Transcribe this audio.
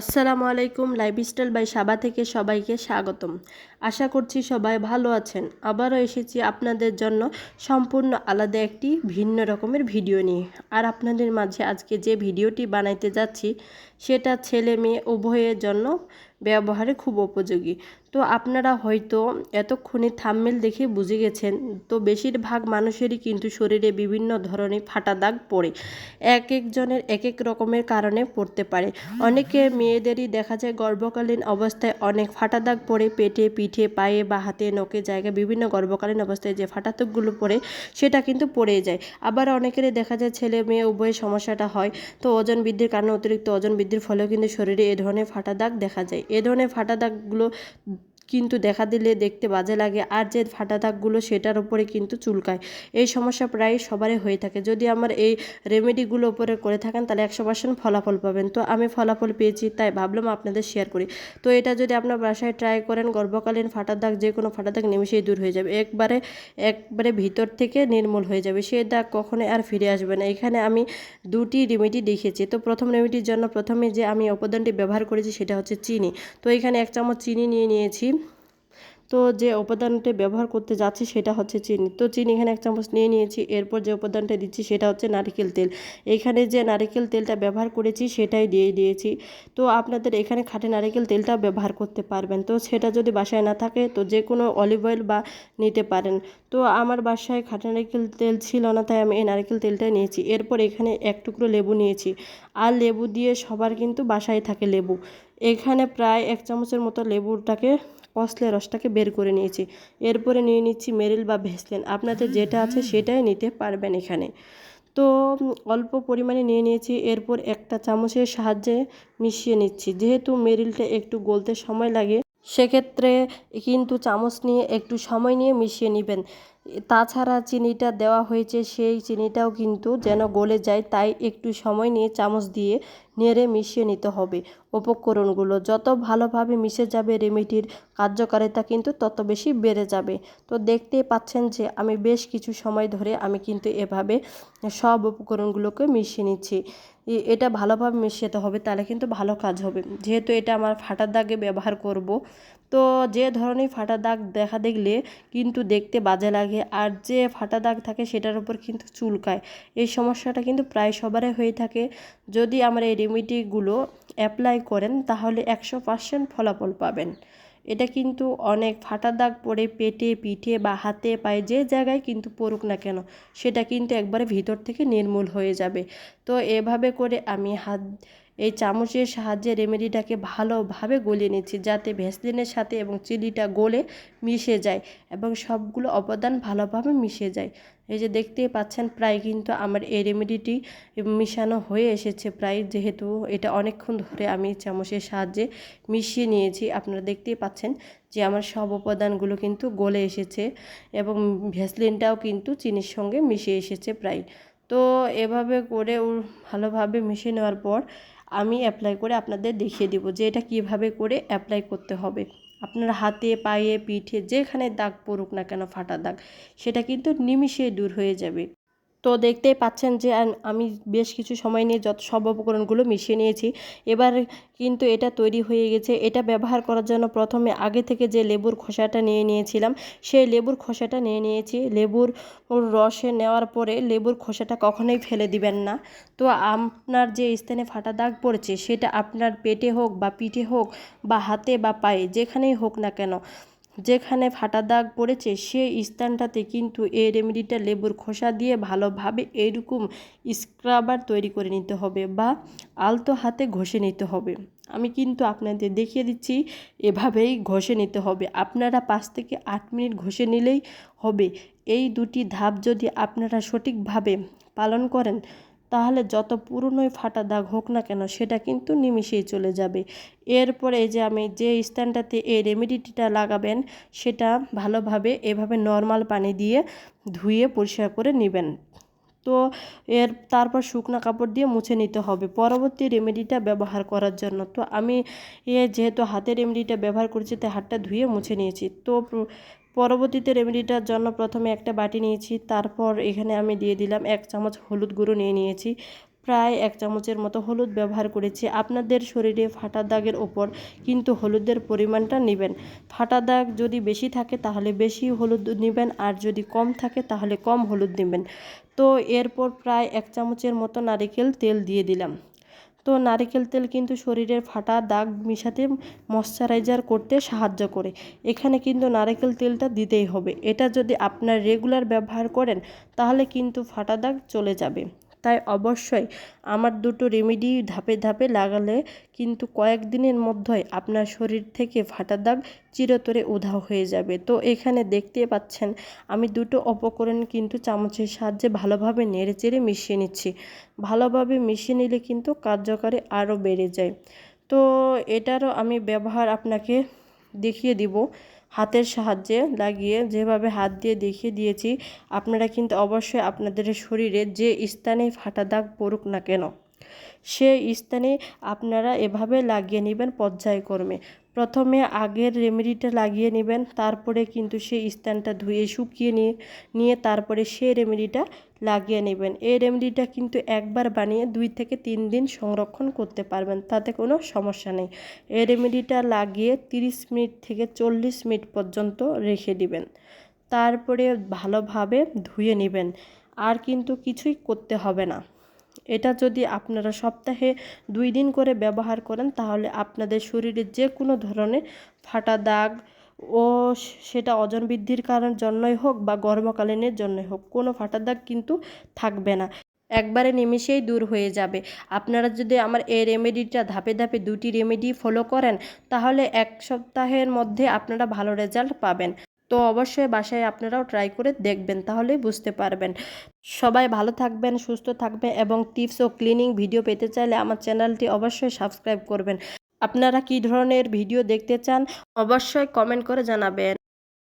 আসসালামু আলাইকুম, lifestyle by সাবা থেকে সবাইকে স্বাগতম। আশা করছি সবাই ভালো আছেন। আবারও এসেছি আপনাদের জন্য সম্পূর্ণ আলাদা একটি ভিন্ন রকমের ভিডিও নিয়ে। আর আপনাদের মাঝে আজকে যে ভিডিওটি বানাইতে যাচ্ছি, সেটা ছেলে মেয়ে উভয়ের জন্য ব্যবহারে খুব উপযোগী। তো আপনারা হয়তো এতক্ষণে থাম্মেল দেখে বুঝে গেছেন, তো বেশিরভাগ মানুষেরই কিন্তু শরীরে বিভিন্ন ধরনের ফাটা দাগ পড়ে। এক একজনের এক এক রকমের কারণে পড়তে পারে। অনেকে মেয়েদেরই দেখা যায় গর্ভকালীন অবস্থায় অনেক ফাটা দাগ পড়ে, পেটে, পিঠে, পায়ে বা হাতে নখে জায়গায় বিভিন্ন গর্ভকালীন অবস্থায় যে ফাটা দাগগুলো পড়ে, সেটা কিন্তু পড়ে যায়। আবার অনেকেরই দেখা যায় ছেলে মেয়ে উভয়ের সমস্যাটা হয়, তো ওজন বৃদ্ধির কারণে অতিরিক্ত ওজন বৃদ্ধির ফলেও কিন্তু শরীরে এ ধরনের ফাটা দাগ দেখা যায়। এ ধরনের ফাটা দাগগুলো কিন্তু দেখা দিলে দেখতে বাজে লাগে। আর যে ফাটা দাগগুলো সেটার উপরে কিন্তু চুলকায়। এই সমস্যা প্রায় সবারই হয়ে থাকে। যদি আমার এই রেমেডিগুলো উপরে করে থাকেন, তাহলে একশো পার্সেন্ট ফলাফল পাবেন। তো আমি ফলাফল পেয়েছি, তাই ভাবলাম আপনাদের শেয়ার করি। তো এটা যদি আপনার বাসায় ট্রাই করেন, গর্ভকালীন ফাটা দাগ, যে কোনো ফাটা দাগ নিমিশেই দূর হয়ে যাবে। একবারে একবারে ভিতর থেকে নির্মূল হয়ে যাবে। সে দাগ কখনোই আর ফিরে আসবে না। এখানে আমি দুটি রেমেডি দেখিয়েছি তো প্রথম রেমেডির জন্য প্রথমে যে আমি উপাদানটি ব্যবহার করেছি, সেটা হচ্ছে চিনি। তো এখানে এক চামচ চিনি নিয়ে নিয়েছি। তো যে উপাদানটি ব্যবহার করতে যাচ্ছি সেটা হচ্ছে চিনি। তো চিনি এখানে এক চামচ নিয়ে নিয়েছি, এরপর যে উপাদানটা দিচ্ছি সেটা হচ্ছে নারিকেল তেল। এখানে যে নারিকেল তেলটা ব্যবহার করেছি সেটাই দিয়ে দিয়েছি। তো আপনাদের এখানে খাটে নারিকেল তেলটা ব্যবহার করতে পারবেন। তো সেটা যদি বাসায় না থাকে তো যে কোনো অলিভ অয়েল বা নিতে পারেন। তো আমার বাসায় খাটে নারিকেল তেল ছিল না, তাই আমি এই নারিকেল তেলটাই নিয়েছি। এরপর এখানে এক টুকরো লেবু নিয়েছি। আর লেবু দিয়ে সবার কিন্তু বাসায় থাকে লেবু। এখানে প্রায় এক চামচের মতো লেবুটাকে কসলে রসটাকে বের করে নিয়েছি। এরপরে নিয়ে নিচ্ছি মেরিল বা ভেসলেন। আপনাদের যেটা আছে সেটাই নিতে পারবেন এখানে। তো, অল্প পরিমাণে নিয়ে নিয়েছি। এরপর একটা চামচের সাহায্যে মিশিয়ে নিচ্ছি। যেহেতু মেরিলটা একটু গলতে সময় লাগে, সেক্ষেত্রে কিন্তু চামচ নিয়ে একটু সময় নিয়ে মিশিয়ে নেবেন। তাছাড়া চিনিটা দেওয়া হয়েছে, সেই চিনিটাও কিন্তু যেন গলে যায়, তাই একটু সময় নিয়ে চামচ দিয়ে নেড়ে মিশিয়ে নিতে হবে উপকরণগুলো। যত ভালোভাবে মিশে যাবে রেমেডির কার্যকারিতা কিন্তু তত বেশি বেড়ে যাবে। তো দেখতেই পাচ্ছেন যে আমি বেশ কিছু সময় ধরে আমি কিন্তু এভাবে সব উপকরণগুলোকে মিশিয়ে নিচ্ছি। এটা ভালোভাবে মিশিয়ে হবে, তাহলে কিন্তু ভালো কাজ হবে। যেহেতু এটা আমার ফাটার দাগে ব্যবহার করব, তো যে ধরনের ফাটা দাগ দেখা দেখলে কিন্তু দেখতে বাজে লাগে, আর যে ফাটা দাগ থাকে সেটার উপর কিন্তু চুলকায়। এই সমস্যাটা কিন্তু প্রায় সবারই হয়ে থাকে। যদি আমরা এই রেমিডিগুলো অ্যাপ্লাই করেন, তাহলে একশো পার্সেন্ট ফলাফল পাবেন। এটা কিন্তু অনেক ফাটা দাগ পড়ে পেটে, পিঠে বা হাতে পায়ে যে জায়গায় কিন্তু পড়ুক না কেন, সেটা কিন্তু একবারে ভিতর থেকে নির্মূল হয়ে যাবে। তো এভাবে করে আমি হাত এই চামচের সাহায্যে রেমেডিটাকে ভালোভাবে গলিয়ে নিচ্ছি যাতে ভ্যাসলিনের সাথে এবং চিলিটা গলে মিশে যায় এবং সবগুলো অবদান ভালোভাবে মিশে যায়। এই যে দেখতেই পাচ্ছেন, প্রায় কিন্তু আমার এই রেমেডিটি মিশানো হয়ে এসেছে। প্রায় যেহেতু এটা অনেকক্ষণ ধরে আমি চামচের সাহায্যে মিশিয়ে নিয়েছি, আপনারা দেখতেই পাচ্ছেন যে আমার সব উপাদানগুলো কিন্তু গলে এসেছে এবং ভ্যাসলিনটাও কিন্তু চিনির সঙ্গে মিশে এসেছে প্রায়। তো এভাবে করে ভালোভাবে মিশিয়ে নেওয়ার পর আমি অ্যাপ্লাই করে আপনাদের দেখিয়ে দিব যে এটা কীভাবে করে অ্যাপ্লাই করতে হবে। আপনার হাতে, পায়ে, পিঠে যেখানে দাগ পড়ুক না কেন ফাটা দাগ, সেটা কিন্তু নিমিষে দূর হয়ে যাবে। তো দেখতেই পাচ্ছেন যে আমি বেশ কিছু সময় নিয়ে যত সব উপকরণগুলো মিশিয়ে নিয়েছি। এবার কিন্তু এটা তৈরি হয়ে গেছে। এটা ব্যবহার করার জন্য প্রথমে আগে থেকে যে লেবুর খোসাটা নিয়ে নিয়েছিলাম, সেই লেবুর খোসাটা নিয়ে নিয়েছি। লেবুর রসে নেওয়ার পরে লেবুর খোসাটা কখনোই ফেলে দিবেন না। তো আপনার যে স্থানে ফাটা দাগ পড়েছে, সেটা আপনার পেটে হোক বা পিঠে হোক বা হাতে বা পায়ে, যেখানেই হোক না কেন যেখানে ফাটা দাগ পড়েছে সেই স্থানটাতে কিন্তু এই রেমেডিটা লেবুর খোসা দিয়ে ভালোভাবে এরকম স্ক্রাবার তৈরি করে নিতে হবে বা আলতো হাতে ঘষে নিতে হবে। আমি কিন্তু আপনাদের দেখিয়ে দিচ্ছি, এভাবেই ঘষে নিতে হবে। আপনারা পাঁচ থেকে আট মিনিট ঘষে নিলেই হবে। এই দুটি ধাপ যদি আপনারা সঠিকভাবে পালন করেন তাহলে যত পুরনোই ফাটা দাগ হোক না কেন, সেটা কিন্তু নিমিশেই চলে যাবে। এরপরে যে আমি যে স্থানটাতে এই রেমেডিটিটা লাগাবেন, সেটা ভালোভাবে এভাবে নর্মাল পানি দিয়ে ধুয়ে পরিষ্কার করে নেবেন। তো এর তারপর শুকনো কাপড় দিয়ে মুছে নিতে হবে। পরবর্তী রেমেডিটা ব্যবহার করার জন্য। তো আমি এ যেহেতু হাতের রেমেডিটা ব্যবহার করছি, তাই হাতটা ধুয়ে মুছে নিয়েছি। তো পরবর্তীতে রেমেডিটার জন্য প্রথমে একটা বাটি নিয়েছি, তারপর এখানে আমি দিয়ে দিলাম এক চামচ হলুদ গুঁড়ো নিয়ে নিয়েছি। প্রায় এক চামচের মতো হলুদ ব্যবহার করেছি। আপনাদের শরীরে ফাটা দাগের ওপর কিন্তু হলুদের পরিমাণটা নেবেন। ফাটা দাগ যদি বেশি থাকে তাহলে বেশি হলুদ নেবেন, আর যদি কম থাকে তাহলে কম হলুদ নেবেন। তো এরপর প্রায় এক চামচের মতো নারিকেল তেল দিয়ে দিলাম। তো নারিকেল তেল কিন্তু শরীরের ফাটা দাগ মিশাতে ময়শ্চারাইজার করতে সাহায্য করে। এখানে কিন্তু নারিকেল তেলটা দিতেই হবে। এটা যদি আপনার রেগুলার ব্যবহার করেন, তাহলে কিন্তু ফাটা দাগ চলে যাবে। তাই অবশ্যই আমার দুটো রেমেডি ধাপে ধাপে লাগালে কিন্তু কয়েকদিনের মধ্যেই আপনার শরীর থেকে ফাটা দাগ চিরতরে উধাও হয়ে যাবে। তো এখানে দেখতে পাচ্ছেন, আমি দুটো উপকরণ কিন্তু চামচের সাহায্যে ভালোভাবে নেড়ে চেড়ে মিশিয়ে নিচ্ছি। ভালোভাবে মিশিয়ে নিলে কিন্তু কার্যকারী আরও বেড়ে যায়। তো এটারও আমি ব্যবহার আপনাকে দেখিয়ে দিব। হাতের সাহায্যে লাগিয়ে যেভাবে হাত দিয়ে দেখিয়ে দিয়েছি, আপনারা কিন্তু অবশ্যই আপনাদের শরীরে যে স্থানে ফাটা দাগ পড়ুক না কেন। সেই স্থানে আপনারা এভাবে লাগিয়ে নেবেন পর্যায়ক্রমে। প্রথমে আগের রেমেডিটা লাগিয়ে নেবেন, তারপরে কিন্তু সেই স্থানটা ধুয়ে শুকিয়ে নিয়ে নিয়ে তারপরে সেই রেমেডিটা লাগিয়ে নেবেন। এই রেমেডিটা কিন্তু একবার বানিয়ে দুই থেকে তিন দিন সংরক্ষণ করতে পারবেন, তাতে কোনো সমস্যা নেই। এই রেমেডিটা লাগিয়ে তিরিশ মিনিট থেকে চল্লিশ মিনিট পর্যন্ত রেখে দিবেন। তারপরে ভালোভাবে ধুয়ে নেবেন। আর কিন্তু কিছুই করতে হবে না। এটা যদি আপনারা সপ্তাহে দুই দিন করে ব্যবহার করেন, তাহলে আপনাদের শরীরে যে কোনো ধরনের ফাটা দাগ ও সেটা ওজন বৃদ্ধির কারণ জন্যই হোক বা গর্ভকালীনের জন্যই হোক, কোনো ফাটা দাগ কিন্তু থাকবে না। একবারে নিমিষেই দূর হয়ে যাবে। আপনারা যদি আমার এই রেমেডিটা ধাপে ধাপে দুটি রেমেডি ফলো করেন, তাহলে এক সপ্তাহের মধ্যে আপনারা ভালো রেজাল্ট পাবেন। তো অবশ্যই বাসায় আপনারাও ট্রাই করে দেখবেন তাহলে বুঝতে পারবেন। সবাই ভালো থাকবেন, সুস্থ থাকবেন এবং টিপস ও ক্লিনিং ভিডিও পেতে চাইলে আমার চ্যানেলটি অবশ্যই সাবস্ক্রাইব করবেন। আপনারা কি ধরনের ভিডিও দেখতে চান, অবশ্যই কমেন্ট করে জানাবেন।